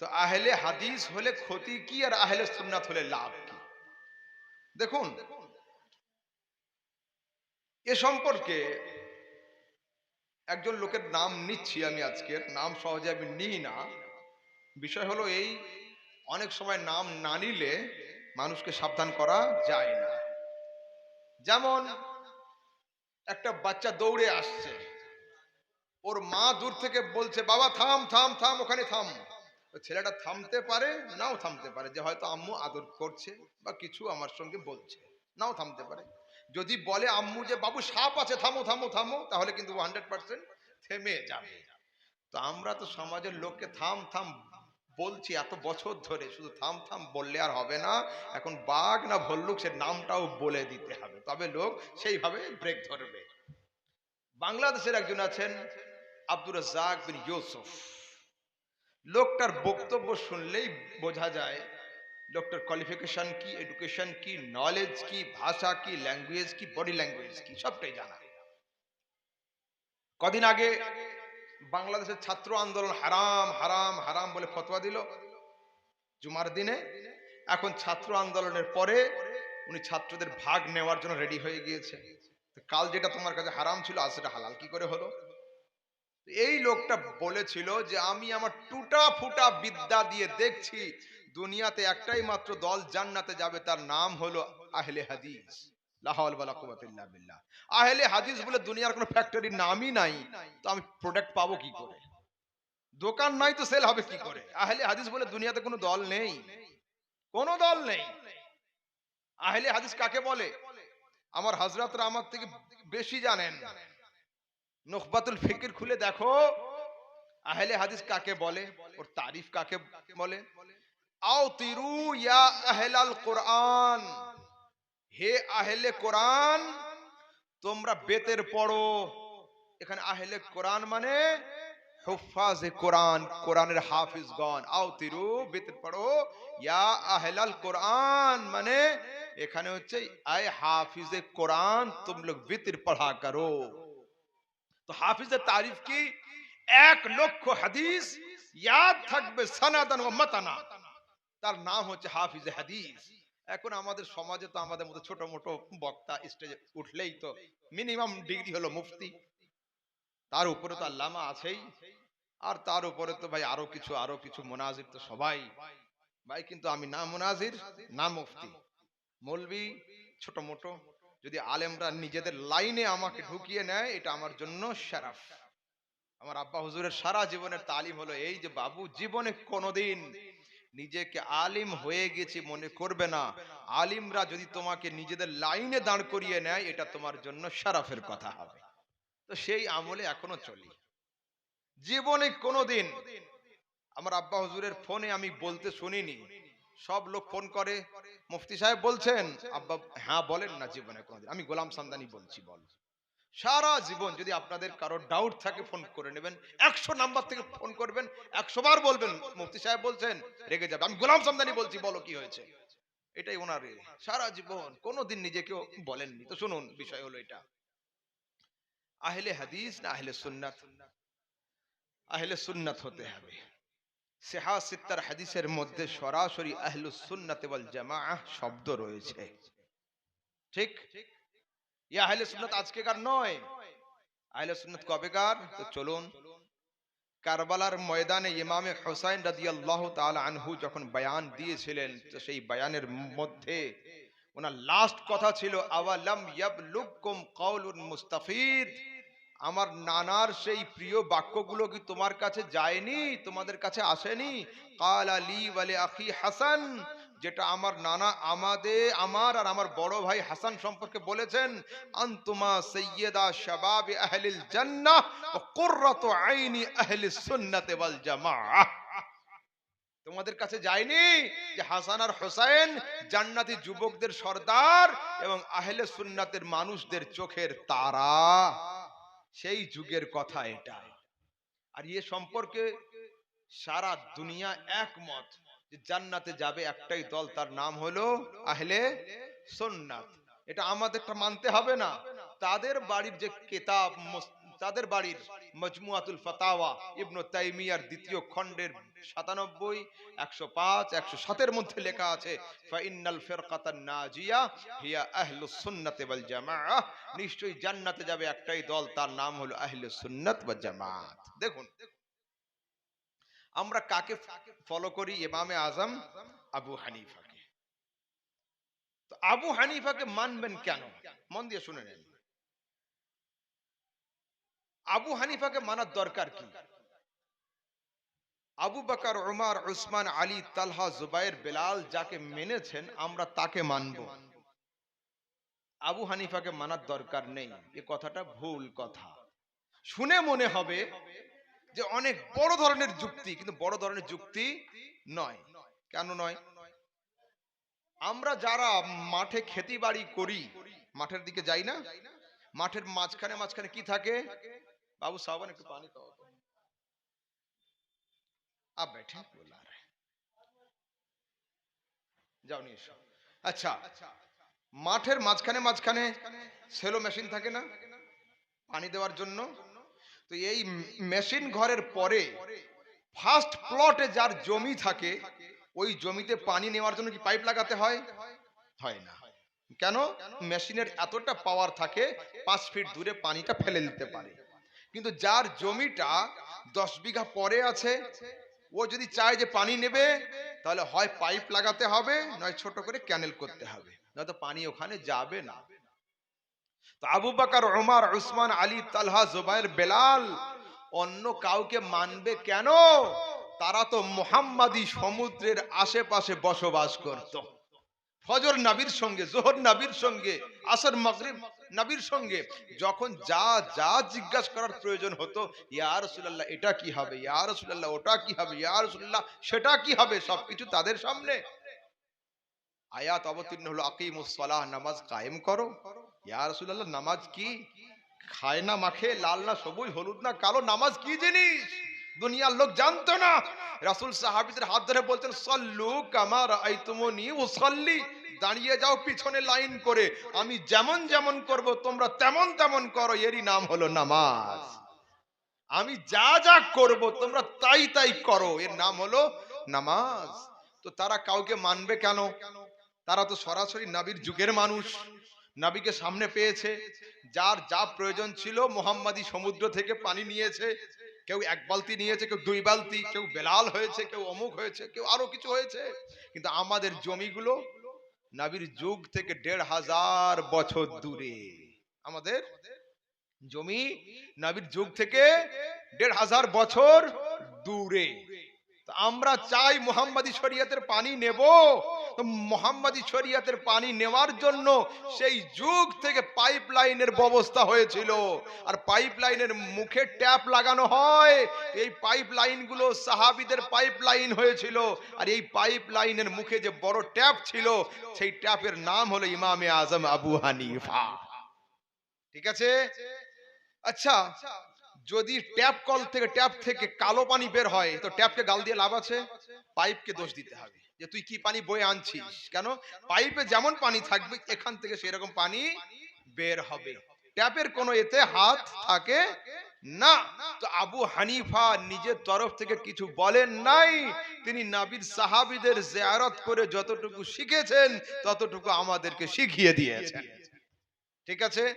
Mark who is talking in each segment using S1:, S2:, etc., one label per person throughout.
S1: তো আহলে হাদিস হলে ক্ষতি কি আর আহলে সুন্নাত হলে লাভ কি? দেখুন, এ সম্পর্কে একজন লোকের নাম নিচ্ছি আমি আজকের, নাম সহজে আমি নিই না। বিষয় হলো এই, অনেক সময় নাম না নিলে মানুষকে সাবধান করা যায় না। যেমন, একটা বাচ্চা দৌড়ে আসছে, ওর মা দূর থেকে বলছে, বাবা, থাম থাম থাম, ওখানে থাম। ছেলেটা থামতে পারে, নাও থামতে পারে। যে হয়তো আম্মু আদর করছে বা কিছু আমার সঙ্গে বলছে, নাও থামতে পারে। যদি বলে আম্মু যে, বাবু, সাপ আছে, থামো থামো থামো, তাহলে কিন্তু হান্ড্রেড পার্সেন্ট থেমে যাবে। তো আমরা তো সমাজের লোককে থাম থাম বলছি এত বছর ধরে, শুধু থাম থাম বললে আর হবে না। এখন বাঘ না ভল্লুক, সে নামটাও বলে দিতে হবে। তবে লোক সেইভাবে ব্রেক ধরবে। বাংলাদেশের একজন আছেন আব্দুর রাজ্জাক বিন ইউসুফ। লোকটার বক্তব্য শুনলেই বোঝা যায়, লোকটার কোয়ালিফিকেশন কি এডুকেশন কি নলেজ কি, ভাষা কি ল্যাঙ্গুয়েজ কি বডি ল্যাঙ্গুয়েজ কি, সবটাই জানা। কদিন আগে বাংলাদেশের ছাত্র আন্দোলন হারাম হারাম হারাম বলে ফতোয়া দিল। জুমার দিনে এখন ছাত্র আন্দোলনের পরে উনি ছাত্রদের ভাগ নেওয়ার জন্য রেডি হয়ে গিয়েছে। কাল যেটা তোমার কাছে হারাম ছিল, আজ সেটা হালাল কি করে হলো? এই লোকটা বলেছিল যে আমি আমার টুটা ফুটা বিদ্যা দিয়ে দেখছি দুনিয়াতে একটাই মাত্র দল জান্নাতে যাবে, তার নাম হলো আহলে হাদিস। আহলে হাদিস বলে দুনিয়ার কোনো ফ্যাক্টরির নামই নাই, তো আমি প্রোডাক্ট পাবো কি করে? দোকান নাই তো সেল হবে কি করে? আহলে হাদিস বলে দুনিয়াতে কোনো দল নেই। কোনো দল নেই। আহলে হাদিস কাকে বলে? আমার হাজরাতরা আমার থেকে বেশি জানেন। নখবাতুল ফিকির খুলে দেখো। আহলে হাদিস কাকে বলে? ওর তারিফ কাকে বলে? আও তিরু ইয়া আহলাল কোরআন। হে আহলে কোরআন, তোমরা বেতের পড়ো। এখানে আহলে কোরআন মানে হুফাজে কোরআন, কোরআনের হাফিজগণ। আও তিরু বেতের পড়ো। ইয়া আহলাল কোরআন মানে এখানে হচ্ছে, আয় হাফিজে কোরআন তুম লোক বিতির পড়া করো। তো হাফিজের তারিফ কি? এক লক্ষ হাদিস থাকবে সানাদান ও মাতানা। তার নাম হচ্ছে হাফিজে হাদিস। এখন আমাদের সমাজে তো আমাদের মতো ছোট মোটো বক্তা স্টেজে উঠলেই তো মিনিমাম ডিগ্রি হলো মুফতি। তার উপরে তো আল্লামা আছেই। আর তার উপরে তো ভাই আরও কিছু আরও কিছু মোনাজির তো সবাই। ভাই কিন্তু আমি না মোনাজির, না মুফতি। মৌলবি ছোট মোটো। যদি আলেমরা নিজেদের লাইনে আমাকে ঢুকিয়ে নেয়, এটা আমার জন্য শারাফ আমার আব্বা হুজুরের সারা জীবনের তালিম হলো এই যে, বাবু, জীবনে কোনোদিন নিজেকে আলিম হয়ে গেছি মনে করবে না। আলিমরা যদি তোমাকে নিজেদের লাইনে দাঁড় করিয়ে নেয়, এটা তোমার জন্য শারাফের কথা হবে। তো সেই আমলে এখনও চলি। জীবনে কোনোদিন আমার আব্বা হুজুরের ফোনে আমি বলতে শুনিনি সব লোক ফোন করে, মুফতি সাহেব বলছেন, আব্বা হ্যাঁ বলেন না জীবনে কোনোদিন। আমি গোলাম সামদানি বলছি, বল। সারা জীবন যদি আপনাদের কারও ডাউট থাকে, ফোন করে নেবেন। একশো নাম্বার থেকে ফোন করবেন। একশো বার বলবেন। মুফতি সাহেব বলছেন, রেগে যাবে। আমি গোলাম সামদানি বলছি, বলো কি হয়েছে? এটাই ওনার। সারা জীবন কোনোদিন নিজেকেও বলেননি। তো শুনুন, বিষয় হলো এটা। আহলে হাদিস না আহলে সুন্নাত? আহলে সুন্নাত হতে হবে। সেহা সিত্তার হাদিসের মধ্যে সরাসরি আহলুস সুন্নাত ওয়াল জামাআহ শব্দ রয়েছে। ঠিক? ইয়া আহলে সুন্নাত আজকেকার নয়। আহলে সুন্নাত কবেকার? তো চলুন। কারবালার ময়দানে ইমামে হোসাইন রাদিয়াল্লাহু তাআলা আনহু যখন বয়ান দিয়েছিলেন, তো সেই বয়ানের মধ্যে ওনার লাস্ট কথা ছিল, আওয়ালাম ইয়াবলুকুম কাউলুন মুস্তাফিদ? আমার নানার সেই প্রিয় বাক্যগুলো কি তোমার কাছে যায়নি? তোমাদের কাছে আসেনি? কাল আলী ওয়ালে আখি হাসান, যেটা আমার নানা আমাদে, আমার আর আমার বড় ভাই হাসান সম্পর্কে বলেছেন, আন্তুমা সৈয়দা শাবাব আহলিল জান্নাহ ও কুররাতু আইনি আহলিস সুন্নাতে ওয়াল জামাআহ তোমাদের কাছে যায়নি যে হাসান আর হোসেন জান্নাতি যুবকদের সর্দার এবং আহলে সুন্নাতের মানুষদের চোখের তারা? সেই যুগের কথা এটা। আর এ সম্পর্কে সারা দুনিয়া একমত জান্নাতে যাবে একটাই দল, তার নাম হলো আহলে সোননাথ এটা আমাদেরটা মানতে হবে না। তাদের বাড়ির যে কেতাব তাদের বাড়ির মজমুয়াতুল ফাতাওয়া, ইবনু তাইমিয়ার দ্বিতীয় খণ্ডের সাতানব্বই, একশো পাঁচ, একশো সাতের মধ্যে লেখা আছে ফাইনাল ফেরকাতান নাজিয়া হিয়া আহলুস সুন্নাতে ওয়াল জামাআহ নিশ্চয়ই জান্নাতে যাবে একটাই দল, তার নাম হলো আহলুস সুন্নাত ওয়াল জামাত দেখুন, আমরা কাকে ফলো করি? ইমামে আজম আবু হানিফাকে। তো আবু হানিফাকে মানবেন কেন? মন দিয়ে শুনে নেন। আবু হানিফাকে মানার দরকার কি? আবু বকর ওমর উসমান, আলী, তালহা, জুবাইর, বেলাল যাকে মেনেছেন, আমরা তাকে মানব। আবু হানিফাকে মানার দরকার নেই। এ কথাটা ভুল কথা। শুনে মনে হবে যে অনেক বড় ধরনের যুক্তি, কিন্তু বড় ধরনের যুক্তি নয়। কেন নয়? আমরা যারা মাঠে খেতি বাড়ি করি, মাঠের দিকে যাই না? মাঠের মাঝখানে মাঝখানে কি থাকে? বাবু সাবান একটু পানি খাওয়া आप बैठे बुला रहे যাও নিয়ে এসো আচ্ছা মাঠের মাঝখানে মাঝখানে সেলো মেশিন থাকে না পানি দেওয়ার জন্য তো এই মেশিন ঘরের পরে ফার্স্ট প্লটে যার জমি থাকে ওই জমিতে পানি নেওয়ার জন্য কি পাইপ লাগাতে হয় হয় না কেন মেশিনের এতটা পাওয়ার থাকে পাঁচ ফিট দূরে পানিটা ফেলে দিতে পারে কিন্তু যার জমিটা দশ বিঘা পরে আছে, ও যদি চায় যে পানি নেবে, তাহলে হয় পাইপ লাগাতে হবে, নয় ছোট করে ক্যানেল করতে হবে। নয়তো পানি ওখানে যাবে না। তো আবু বাকার ওমর উসমান, আলী, তালহা, জুবাইর, বেলাল অন্য কাউকে মানবে কেন? তারা তো মোহাম্মদী সমুদ্রের আশেপাশে বসবাস করত। ফজর নাবির সঙ্গে, জোহর নাবির সঙ্গে আসর মাগরিব নাবির সঙ্গে যখন যা যা জিজ্ঞাসা করার প্রয়োজন হতো, ইয়া রাসূলুল্লাহ, এটা কি হবে? ইয়া রাসূলুল্লাহ, ওটা কি হবে? ইয়া রাসূলুল্লাহ, সেটা কি হবে? সবকিছু তাদের সামনে। আয়াত অবতীর্ণ হলো, আকিমুস সালাহ, নামাজ কায়েম করো। ইয়া রাসূলুল্লাহ, নামাজ কি? খায় না, মাখে, লাল না, সবুজ, হলুদ না, কালো, নামাজ কি জিনিস? দুনিয়ার লোক জানতো না। রাসূল সাহাবীদের হাত ধরে বলতেন, সল্লু কামা রাআইতুমুনি উসাল্লি। দাঁড়িয়ে যাও পিছনে লাইন করে। আমি যেমন যেমন করব, তোমরা তেমন তেমন করো, এরই নাম হলো নামাজ। আমি যা যা করব, তোমরা তাই তাই করো, এর নাম হলো নামাজ। তো তারা কাউকে মানবে কেন? তারা তো সরাসরি নাবির যুগের মানুষ, নাবিকে সামনে পেয়েছে। যার যা প্রয়োজন ছিল, মোহাম্মদী সমুদ্র থেকে পানি নিয়েছে। কেউ এক বালতি নিয়েছে, কেউ দুই বালতি, কেউ বেলাল হয়েছে, কেউ অমুক হয়েছে, কেউ আরও কিছু হয়েছে। কিন্তু আমাদের জমিগুলো নাবির যুগ থেকে দেড় হাজার বছর দূরে। আমাদের জমি নাবির যুগ থেকে দেড় হাজার বছর দূরে। আমরা চাই মোহাম্মদী শরিয়াতের পানি নেব। মোহাম্মদী শরিয়াতের পানি নেওয়ার জন্য সেই যুগ থেকে পাইপ লাইনের ব্যবস্থা হয়েছিল। আর পাইপ লাইনের মুখে ট্যাপ লাগানো হয়। এই পাইপ লাইনগুলো সাহাবিদের পাইপ লাইন হয়েছিল। আর এই পাইপ লাইনের মুখে যে বড় ট্যাপ ছিল, সেই ট্যাপের নাম হলো ইমামে আজম আবু হানিফা। ঠিক আছে? আচ্ছা যদি ট্যাপ কল থেকে ট্যাপ থেকে কালো পানি বের হয়, তো ট্যাপকে গাল দিয়ে লাভ আছে? পাইপকে দোষ দিতে হবে। যে তুই কি পানি বয়ে আনছিস? কেন? পাইপে যেমন পানি থাকবে, এখান থেকে সেরকম পানি বের হবে। ট্যাপের কোনো এতে হাত থাকে না। তো আবু হানিফা নিজের তরফ থেকে কিছু বলেন নাই। তিনি নাবির সাহাবিদের জিয়ারত করে যতটুকু শিখেছেন, ততটুকু আমাদেরকে শিখিয়ে দিয়েছেন। ঠিক আছে?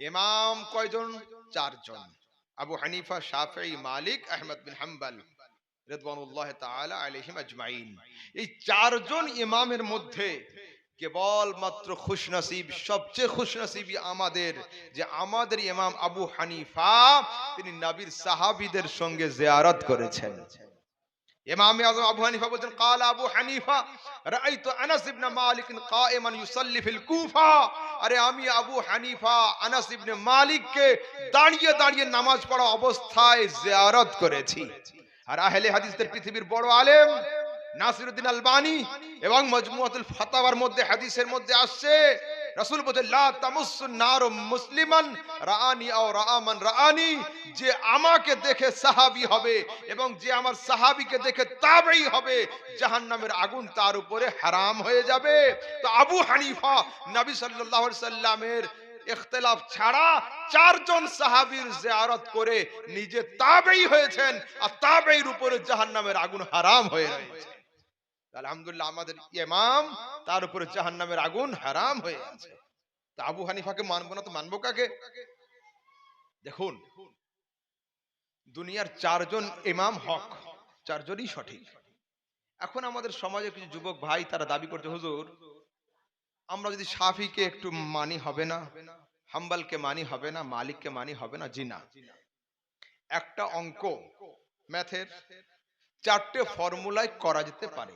S1: ইমাম কয়জন? চারজন। আবু হানিফা শাফি মালিক, আহমদ বিন হাম্বাল তালা আলহিম আজমাইন। এই চারজন ইমামের মধ্যে কেবল মাত্র খুশনসিব, সবচেয়ে খুশনসিবই আমাদের যে আমাদের ইমাম আবু হানিফা, তিনি নাবির সাহাবিদের সঙ্গে জেয়ারত করেছেন। ইমাম আজম আবু হানিফা বলছেন قال আবু হানিফা রাআইতু আনাস ইবনে মালিক কায়েমান ইউসাল্লি ফিল কুফা আরে আমি আবু হানিফা আনাস ইবনে মালিককে দাঁড়িয়ে দাঁড়িয়ে নামাজ পড়া অবস্থায় জিয়ারত করেছি আর আহলে হাদিসদের পৃথিবীর বড় আলেম নাসিরউদ্দিন আলবানি এবং মজমুয়াতুল ফাতাওয়ার মধ্যে, হাদিসের মধ্যে আসছে, রাসূল মুসলিমান, রাআনি আও রাআমান রাআনি, যে আমাকে দেখে সাহাবী হবে এবং যে আমার সাহাবীকে দেখে তাবেই হবে, জাহান্নামের আগুন তার উপরে হারাম হয়ে যাবে। তো আবু হানিফা নবী সাল্লাল্লাহু আলাইহি সাল্লামের ইখতিলাফ ছাড়া চারজন সাহাবীর জিয়ারত করে নিজে তাবেই হয়েছেন, আর তাবেইর উপরে জাহান্নামের আগুন হারাম হয়ে রয়েছে। আলহামদুলিল্লাহ আমাদের ইমাম, তার উপরে জাহান্নামের আগুন হারাম হয়ে আছে তা আবু হানিফাকে মানবো না তো মানবো কাকে? দেখুন, দুনিয়ার চারজন ইমাম হক, চারজনই সঠিক। এখন আমাদের সমাজে কিছু যুবক ভাই তারা দাবি করছে, হুজুর, আমরা যদি সাফিকে একটু মানি হবে না, হাম্বালকে মানি হবে না, মালিককে মানি হবে না জিনা একটা অঙ্ক, ম্যাথের, চারটে ফর্মুলায় করা যেতে পারে।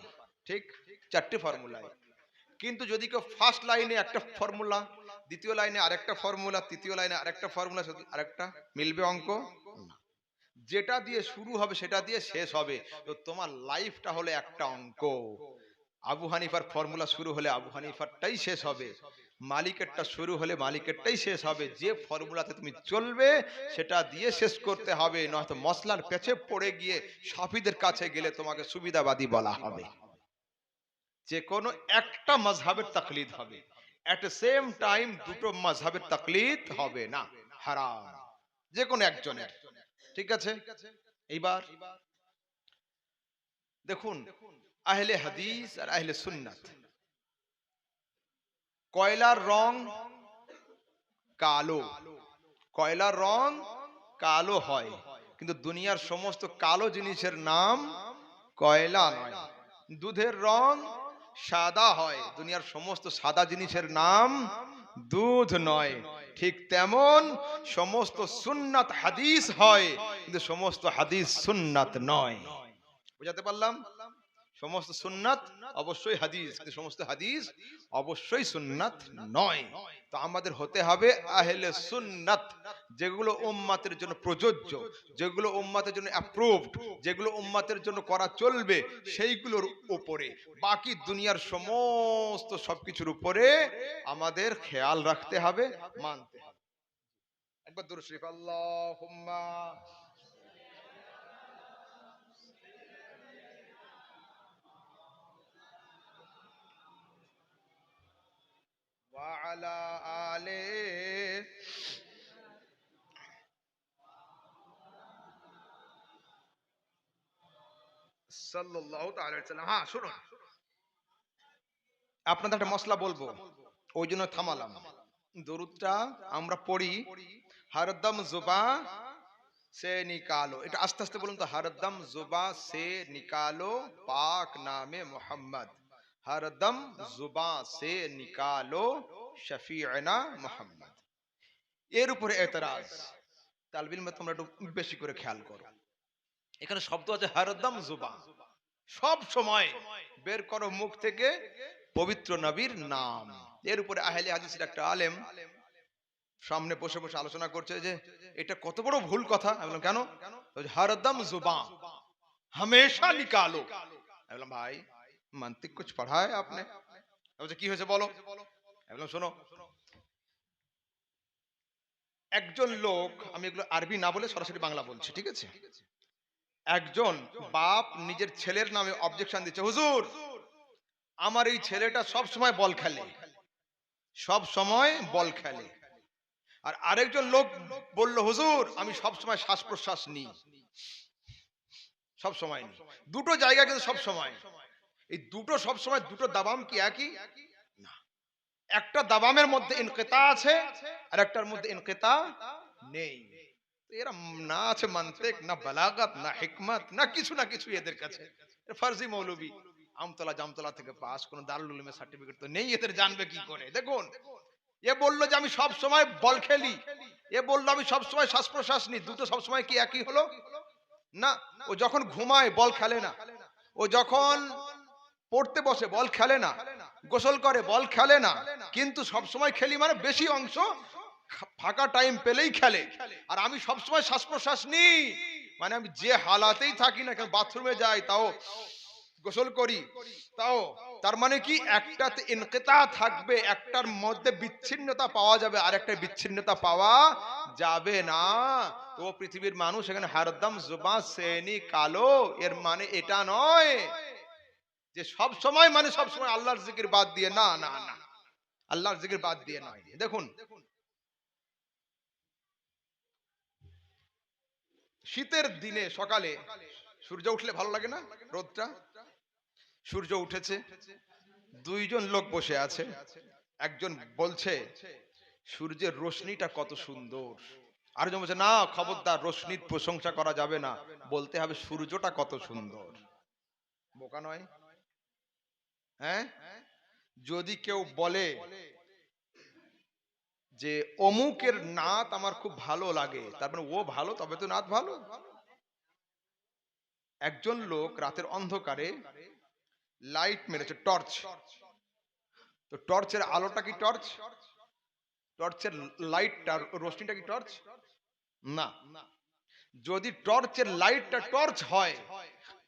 S1: ঠিক চারটে ফর্মুলায় কিন্তু যদি কেউ ফার্স্ট লাইনে একটা ফর্মুলা দ্বিতীয় লাইনে আরেকটা ফর্মুলা তৃতীয় লাইনে আরেকটা ফর্মুলা আরেকটা মিলবে অঙ্ক। যেটা দিয়ে শুরু হবে, সেটা দিয়ে শেষ হবে। তো তোমার লাইফটা হলো একটা অঙ্ক। আবু হানিফার ফর্মুলা শুরু হলে আবু হানিফারটাই শেষ হবে। মালিকেরটা শুরু হলে মালিকেরটাই শেষ হবে। যে ফর্মুলাতে তুমি চলবে, সেটা দিয়ে শেষ করতে হবে। নয়তো মশলার পেছে পড়ে গিয়ে সাফিদের কাছে গেলে তোমাকে সুবিধাবাদী বলা হবে। যে কোনো একটা মজহাবের তাকলিদ হবে। এট সেম টাইম দুটো মজহাবের তাকলিদ হবে না। হারাম। যে কোনো একজনের। ঠিক আছে? এইবার দেখুন, আহলে হাদিস আর আহলে সুন্নাত। কয়লার রং কালো। কয়লার রং কালো হয়। কিন্তু দুনিয়ার সমস্ত কালো জিনিসের নাম কয়লা নয়। দুধের রং সাদা হয়। দুনিয়ার সমস্ত সাদা জিনিসের নাম দুধ নয়। ঠিক তেমন সমস্ত সুন্নাত হাদিস হয়, কিন্তু সমস্ত হাদিস সুন্নাত নয়। বুঝাতে পারলাম? সমস্ত সুন্নাত অবশ্যই হাদিস। সমস্ত হাদিস অবশ্যই সুন্নাত নয়। তো আমাদের হতে হবে আহলে সুন্নাত, যেগুলো উম্মাতের জন্য প্রযোজ্য, যেগুলো উম্মাতের জন্য অ্যাপ্রুভড যেগুলো উম্মাতের জন্য করা চলবে, সেইগুলোর উপরে। বাকি দুনিয়ার সমস্ত সবকিছুর উপরে আমাদের খেয়াল রাখতে হবে, মানতে হবে। একবার দূর শরীফ, আল্লাহুম্মা وعلى آله সাল্লাল্লাহু তাআলা আলাইহি সাল্লাম হ্যাঁ শুনুন আপনাদের একটা মশলা বলবো ওই জন্য থামালাম দরুদটা আমরা পড়ি হরদম জুবা সে নিকালো এটা আস্তে আস্তে বলুন তো হরদম জুবা সে নিকালো পাক নামে মোহাম্মদ হরদম জুবা সে নিকালো শফিআনা মোহাম্মদ এর উপরে এতরাজ। তালবিল মে তোমরা একটু বেশি করে খেয়াল করো। এখানে শব্দ আছে হরদম জুবা সব সময় বের করো মুখ থেকে পবিত্র নবীর নাম। এর উপরে আহলে হাদিসের একটা আলেম সামনে বসে বসে আলোচনা করছে যে, এটা কত বড় ভুল কথা। আমি বললাম, কেন? হরদম জুবা হমেশা নিকালো। আমি বললাম, ভাই মান্তিক কুছ পড়ায় আপনি? বলছে কি হয়েছে বলো? আমি বললাম শোনো। একজন লোক আমি এগুলো আরবি না বলে সরাসরি বাংলা বলছি ঠিক আছে? একজন বাপ নিজের ছেলের নামে অবজেকশন দিচ্ছে হুজুর আমার এই ছেলেটা সব সময় বল খেলে। সব সময় বল খেলে। আর আরেকজন লোক বলল হুজুর আমি সব সময় শ্বাস প্রশ্বাস নিই। সব সময় দুটো জায়গা কিন্তু সব সময়। এই দুটো সব সময় দুটো দাবাম কি একই? না। একটা দাবামের মধ্যে ইনকেতা আছে আর একটার মধ্যে ইনকেতা নেই। এরা না আছে মান্তেক, না বালাগাত, না হিকমত, না কিছু না কিছু এদের কাছে। ফার্জি মৌলবী। আমতলা জামতলা থেকে পাস, কোন দারুল উলুমের সার্টিফিকেট তো নেই, এদের জানবে কি করে? দেখুন, এ বলল যে আমি সব সময় বল খেলি। এ বলল আমি সব সময় শ্বাস প্রশ্বাস নিই। দুটো সব সময় কি একই হলো? না, ও যখন ঘুমায়, বল খেলে না। ও যখন পড়তে বসে বল খেলে না, গোসল করে বল খেলে না, কিন্তু সব সময় খেলি মানে বেশি অংশ ফাঁকা টাইম পেলেই খেলে। আর আমি সব সময় শ্বাস প্রশ্বাস নিই মানে আমি যে হালাতেই থাকি না কেন, বাথরুমে যাই, তাও গোসল করি, তাও তার মানে কি, একটাতে ইনকেতা থাকবে, একটার মধ্যে বিচ্ছিন্নতা পাওয়া যাবে আর একটা বিচ্ছিন্নতা পাওয়া যাবে না। তো পৃথিবীর মানুষ এখানে হারদম জুবা সেনি, কালো, এর মানে এটা নয় যে সব সময় মানে সব সময় আল্লাহর জিকির বাদ দিয়ে, না না না। আল্লাহর জিকির বাদ দিয়ে নয়। দেখুন। শীতের দিনে সকালে সূর্য উঠলে ভালো লাগে না রোদটা? সূর্য উঠেছে, দুইজন লোক বসে আছে। একজন বলছে, সূর্যের রোশনিটা কত সুন্দর। আর বলছে, না, খবরদার, রোশনির প্রশংসা করা যাবে না। বলতে হবে সূর্যটা কত সুন্দর। বোকা নয়। হ্যাঁ? যদি কেউ বলে যে অমুকের নাত আমার খুব ভালো লাগে, তার মানে ও ভালো, তবে তো নাত ভালো। একজন লোক রাতের অন্ধকারে লাইট মেরেছে, টর্চ। তো টর্চের আলোটা কি টর্চ? টর্চের লাইটটা, রোশনিটা কি টর্চ? না। যদি টর্চের লাইটটা টর্চ হয়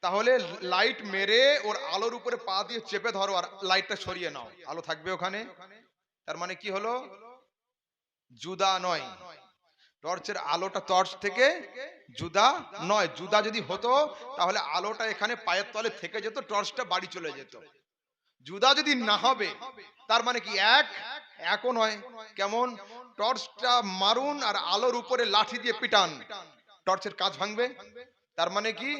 S1: তাহলে লাইট মেরে ওর আলোর উপরে পা দিয়ে চেপে ধরো আর লাইটটা সরিয়ে নাও। আলো থাকবে ওখানে। তার মানে কি হলো? জুদা নয়। টর্চের আলোটা টর্চ থেকে জুদা নয়। জুদা যদি হতো, তাহলে আলোটা এখানে পায়ের তলে থেকে যেত, টর্চটা বাড়ি চলে যেত। জুদা যদি না হবে, তার মানে কি এক? একও নয়। কেমন? টর্চটা মারুন আর আলোর উপরে লাঠি দিয়ে পিটান। টর্চের কাজ ভাঙবে। তার মানে কি?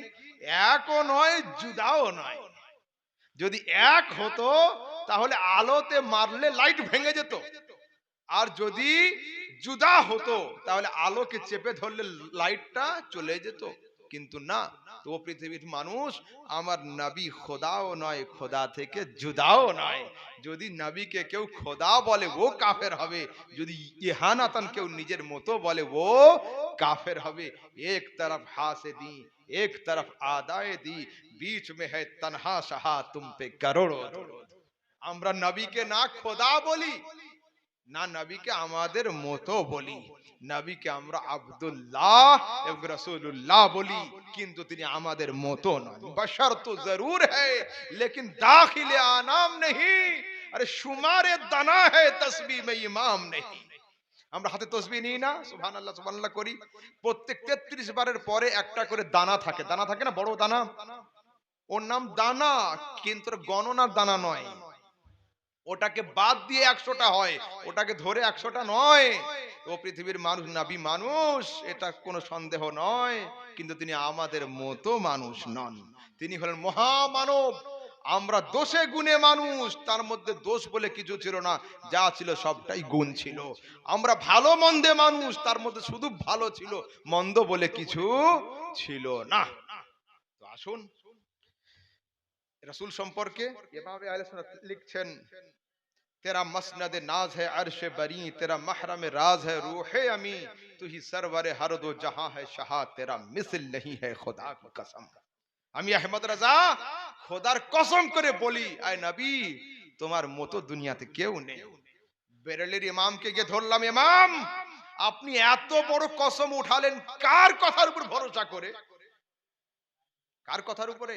S1: একও নয় জুদাও নয়। যদি এক হতো, তাহলে আলোতে মারলে লাইট ভেঙে যেত। আর যদি জুদা হতো, তাহলে আলোকে চেপে ধরলে লাইটটা চলে যেত। কিন্তু না তো পৃথিবীর মানুষ আমার নবী খোদাও নয়, খোদা থেকে জুদাও নয়। যদি নবীকে কেউ খোদা বলে, ও কাফের হবে। যদি ইহানাতন কেউ নিজের মতো বলে, ও কাফের হবে। এক তরফ হাসে দি এক তরফ আদায় দি बीच में है तन्हा सहा तुम पे करोड़ों दरूद। আমরা নবীকে না খোদা বলি না নবীকে আমাদের মতো বলি নবীকে আমরা আব্দুল্লাহ এবং রসুল্লাহ বলি কিন্তু তিনি আমাদের মতো নন বশর তো জরুর है लेकिन दाखिल आनाम नहीं अरे शुमार दाना है तस्बीह में इमाम नहीं আমরা হাতে তসবি নিই না সুবহান আল্লাহ আল্লাহ করি। প্রত্যেক তেত্রিশ বারের পরে একটা করে দানা থাকে। দানা থাকে না? বড় দানা? ওর নাম দানা, কিন্তু গণনার দানা নয়। ওটাকে বাদ দিয়ে একশোটা হয়, ওটাকে ধরে একশোটা নয়। ও পৃথিবীর মানুষ, নাবি মানুষ, এটা কোনো সন্দেহ নয়, কিন্তু তিনি আমাদের মতো মানুষ নন। তিনি হলেন মহামানব। আমরা দোষে গুনে মানুষ, তার মধ্যে দোষ বলে কিছু ছিল না, যা ছিল সবটাই গুণ ছিল। আমরা ভালো মন্দে মানুষ, তার মধ্যে শুধু ভালো ছিল, মন্দ বলে কিছু ছিল না। আসুন, রসুল সম্পর্কে এভাবে লিখছেন, তেরা মসনাদে নাজ হে আরশে বারি, তেরা মাহরম রাজ হে রুহে আমি তুই সরবর হর দো, জাহা হে শাহা, তেরা মিসল নহি হে খুদা কসম। আমি আহমদ রাজা খোদার কসম করে বলি, আয় নবী, তোমার মতো দুনিয়াতে কেউ নেই। বেরেলের ইমামকে গিয়ে ধরলাম, ইমাম, আপনি এত বড় কসম উঠালেন, কার কথার উপর ভরসা করে? কার কথার উপরে?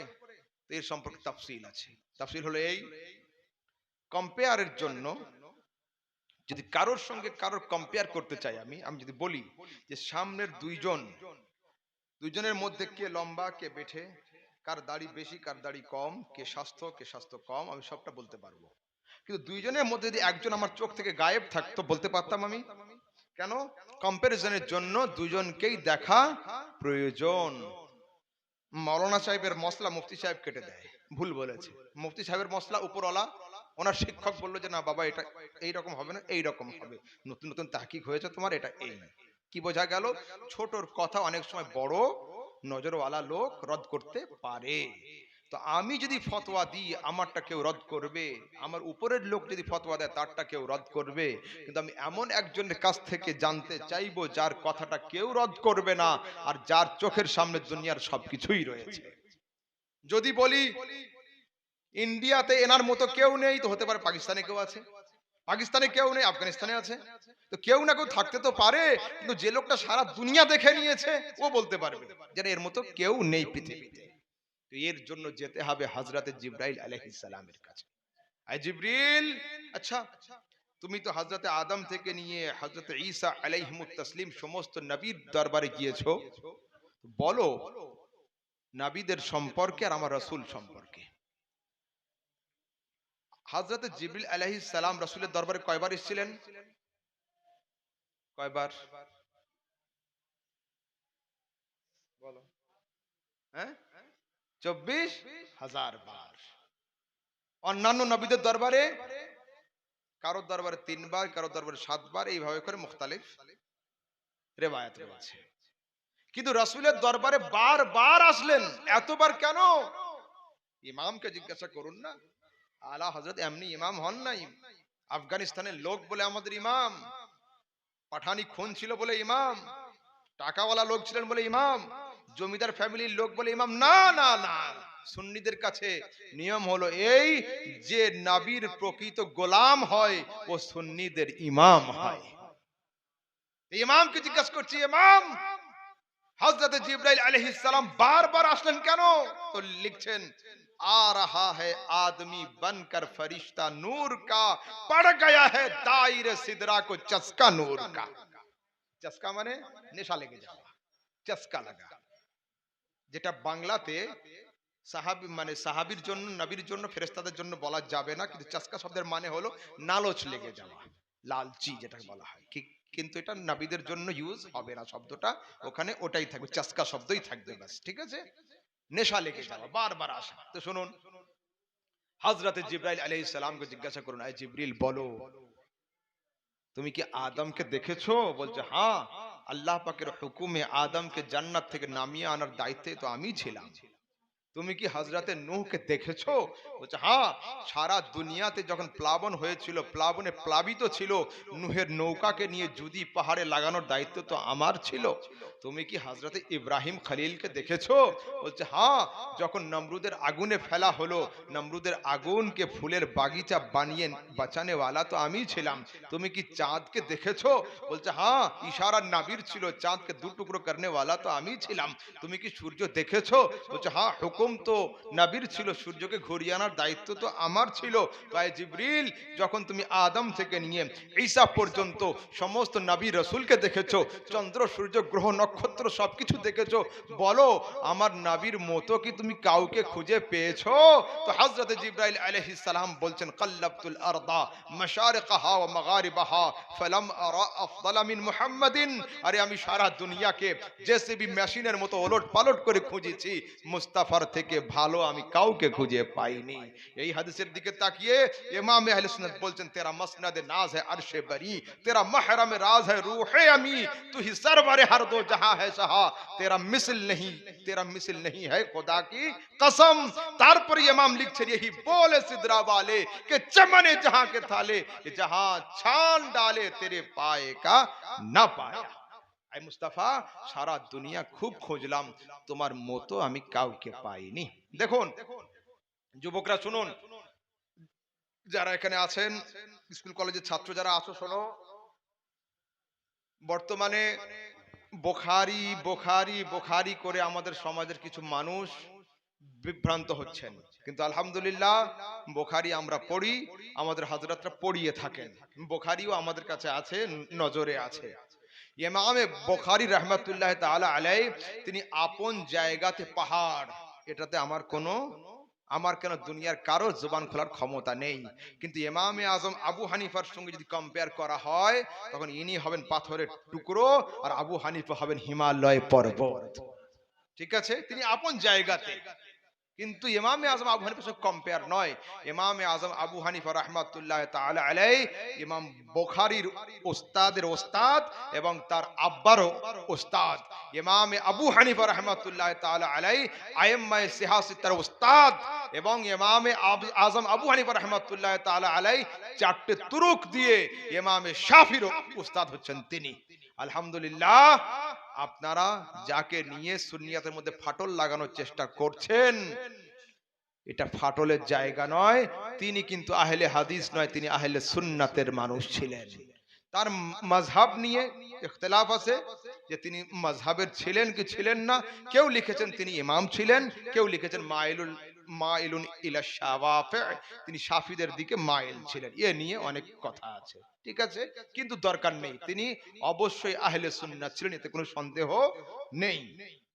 S1: এর সম্পর্কে তাফসিল আছে। তাফসিল হলো এই কম্পেয়ারের জন্য যদি কারোর সঙ্গে কারোর কম্পেয়ার করতে চাই আমি আমি যদি বলি যে সামনের দুইজন, দুইজনের মধ্যে কে লম্বা, কে বেঠে কার দাড়ি বেশি, কার দাড়ি কম, কে স্বাস্থ্য কে স্বাস্থ্য কম, আমি সবটা বলতে পারব। কিন্তু দুইজনের মধ্যে যদি একজন আমার চোখ থেকে গায়েব থাকতো, বলতে পারতাম আমি। কেন? কম্পারিজনের জন্য দুজনকেই দেখা প্রয়োজন। মৌলানা সাহেবের মশলা মুফতি সাহেব কেটে দেয়। ভুল বলেছে। মুফতি সাহেবের মশলা উপরওয়ালা, ওনার শিক্ষক বলল যে, না, বাবা, এটা এই রকম হবে না এই রকম হবে। নতুন নতুন তাহকিক হয়েছে তোমার, এটা এই। কি বোঝা গেল? ছোটর কথা অনেক সময় বড় নজরওয়ালা লোক রদ করতে পারে। তো আমি যদি ফতোয়া দিই, আমারটা কেউ রদ করবে? আমার উপরের লোক যদি ফতোয়া দেয়, তারটা কেউ রদ করবে? কিন্তু আমি এমন একজনের কাছ থেকে জানতে চাইব, যার কথাটা কেউ রদ করবে না, আর যার চোখের সামনে দুনিয়ার সবকিছুই রয়েছে। যদি বলি, ইন্ডিয়াতে এনার মতো কেউ নেই, তো হতে পারে পাকিস্তানে কেউ আছে। পাকিস্তানে কেউ নেই, আফগানিস্তানে আছে। তো কেউ না কেউ থাকতে তো পারে, কিন্তু যে লোকটা সারা দুনিয়া দেখে নিয়েছে, ও বলতে পারবে যেন এর মতো কেউ নেই পৃথিবীতে। তো এর জন্য যেতে হবে হজরত জিব্রাইল আলাইহিস সালামের কাছে। আই জিব্রিল! আচ্ছা তুমি তো হজরত আদম থেকে নিয়ে হজরত ঈসা আলাইহিমুত তসলিম সমস্ত নবীর দরবারে গিয়েছো। বলো, নবীদের সম্পর্কে আর আমার রসুল সম্পর্কে। হজরত জিবরিল আলাইহিস সালাম রসুলের দরবারে কয়বার এসেছিলেন? কয়বার? হ্যাঁ? চব্বিশ? হাজার বার। অন্যান্য নবীদের দরবারে? কারোর দরবারে তিনবার, কারোর দরবারে সাতবার, এইভাবে করে মুখতালিফ রেবায়াত রয়েছে। কিন্তু রসুলের দরবারে বারবার আসলেন। এতবার কেন? ইমামকে জিজ্ঞাসা করুন না। আলা হজরত এমনি ইমাম হন নাই। আফগানিস্তানের লোক বলে আমাদের ইমাম। পাঠানি খুন ছিল বলে ইমাম। টাকাওয়ালা লোক ছিলেন বলে ইমাম। জমিদার ফ্যামিলির লোক বলে ইমাম। না না না। সুন্নিদের কাছে নিয়ম হলো এই যে নাবির প্রকৃত গোলাম হয়, ও সুন্নিদের ইমাম হয়। ইমামকে জিজ্ঞাসা করছি, ইমাম হজরত জিব্রাইল আলাইহিস সালাম বারবার আসলেন কেন? তো লিখছেন आ रहा है आदमी बनकर फरिश्ता नूर का पड़ गया है दायर सिदरा को चस्का नूर का চস্কা মানে নেশা লেগে যাওয়া চস্কা লাগা যেটা বাংলাতে সাহাবি মানে সাহাবির জন্য নবীর জন্য ফেরেস্তাদের জন্য বলা যাবে না কিন্তু চস্কা শব্দের মানে হলো নালচ লেগে যাওয়া লালচি যেটা বলা হয় কি- কিন্তু এটা নবীদের জন্য ইউজ হবে না শব্দটা ওখানে ওটাই থাকবে চস্কা শব্দই থাকবে ব্যাস ঠিক আছে নেশা লেগে যাওয়া, বারবার আসা। তো শুনুন হজরত জিব্রাইল আলি ইসলামকে জিজ্ঞাসা করুন, আয় জিব্রিল, বলো, তুমি কি আদমকে দেখেছ? বলছে হ্যাঁ আল্লাহ পাকের হুকুমে আদমকে জান্নাত থেকে নামিয়ে আনার দায়িত্বে তো আমি ছিলাম। তুমি কি হজরতে নুহকে দেখেছ? বলছে হ্যাঁ সারা দুনিয়াতে যখন প্লাবন হয়েছিল, প্লাবনে প্লাবিত ছিল, নুহের নৌকাকে নিয়ে যদি পাহাড়ে লাগানোর দায়িত্ব তো আমার ছিল। তুমি কি হজরতে ইব্রাহিম খালিলকে দেখেছ? বলছে হ্যাঁ যখন নমরুদের আগুনে ফেলা হলো, নমরুদের আগুনকে ফুলের বাগিচা বানিয়ে বাঁচানে ওয়ালা তো আমি ছিলাম। তুমি কি চাঁদকে দেখেছ? বলছে হ্যাঁ ইশারা নাবির ছিল, চাঁদকে দু টুকরো করনে ওয়ালা তো আমি ছিলাম। তুমি কি সূর্য দেখেছ? বলছে হ্যাঁ হুকুম তো নাবির ছিল, সূর্যকে ঘুরিয়ে আনার দায়িত্ব তো আমার ছিল। তাই জিব্রিল, যখন তুমি আদম থেকে নিয়ে ঈসা পর্যন্ত সমস্ত নবী রসুলকে দেখেছ, চন্দ্র, সূর্য, গ্রহ, নক্ষত্র সবকিছু দেখেছ, বলো, আমার নাবির মতো কি তুমি কাউকে খুঁজে পেয়েছ? তো হযরত জিব্রাইল আলাইহিস সালাম বলছেন, কাল্লাবতুল আরদা মাশারিকাহা ওয়া মাগারিবাহা, ফালাম আরা আফদালা মিন আরে আমি সারা দুনিয়াকে জেসিবি মেশিনের মতো ওলট পালট করে খুঁজেছি, মুস্তাফার থেকে ভালো আমি কাউকে খুঁজে পাইনি এই হাদিসের দিকে তাকিয়ে ইমাম আহলে সুন্নাত বলছেন তেরা মসনদ নাজ है अर्श बरी तेरा महरम राज है रूह अमी तू ही सरवर हर दो जहां है सहा तेरा मिसल नहीं तेरा मिसल नहीं है खुदा की कसम তারপরে ইমাম লিখছেন यही बोले सिदरा वाले के चमने जहां के थाले ये जहां छान डाले तेरे पाए का ना पाया আই মুস্তাফা, সারা দুনিয়া খুব খুঁজলাম, তোমার মতো আমি কাউকে পাইনি। দেখুন, যুবকরা শুনুন, যারা এখানে আছেন, স্কুল কলেজের ছাত্র যারা আছো, শোনো। বর্তমানে বোখারি বোখারি বোখারি করে আমাদের সমাজের কিছু মানুষ বিভ্রান্ত হচ্ছেন। কিন্তু আলহামদুলিল্লাহ, বোখারি আমরা পড়ি, আমাদের হাজরাতরা পড়িয়ে থাকেন। বোখারিও আমাদের কাছে আছে, নজরে আছে। ইমামে বোখারি রহমতুল্লাহ তাআলা আলাই তিনি আপন জায়গাতে পাহাড় এটাতে আমার কোনো আমার কেন দুনিয়ার কারও জোবান খোলার ক্ষমতা নেই কিন্তু ইমামে আজম আবু হানিফার সঙ্গে যদি কম্পেয়ার করা হয়, তখন ইনি হবেন পাথরের টুকরো আর আবু হানিফা হবেন হিমালয় পর্বত। ঠিক আছে? তিনি আপন জায়গাতে। কিন্তু ইমামে আজম আবু হানিফার সঙ্গে কম্পেয়ার নয়। ইমামে আজম আবু হানিফা রহমাতুল্লাহ তাআলা আলাই ইমাম বুখারীর ওস্তাদের ওস্তাদ এবং তার আব্বারও ওস্তাদ ইমামে আবু হানিফা রহমাতুল্লাহ তাআলা আলাই আইম্মায়ে সিহাসিতার ওস্তাদ এবং ইমামে আজম আবু হানিফা রহমাতুল্লাহ তাআলা আলাই চারটে তুরুক দিয়ে ইমামে শাফিরও ওস্তাদ হচ্ছেন তিনি। আলহামদুলিল্লাহ আপনারা যাকে নিয়ে সুন্নিয়াতের মধ্যে ফাটল লাগানোর চেষ্টা করছেন, এটা ফাটলের জায়গা নয়, তিনি কিন্তু আহলে হাদিস নয়, তিনি আহলে সুন্নাতের মানুষ ছিলেন। তার মাঝহাব নিয়ে ইখতলাফ আছে যে তিনি মাঝহাবের ছিলেন কি ছিলেন না, কেউ লিখেছেন তিনি ইমাম ছিলেন, কেউ লিখেছেন মাইলুল মাইলুন ইলা শাওয়াফে। তিনি সাফিদের দিকে মাইল ছিলেন। এ নিয়ে অনেক কথা আছে। ঠিক আছে? কিন্তু দরকার নেই। তিনি অবশ্যই আহলে সুন্নাহ ছিলেন, এতে কোনো সন্দেহ নেই।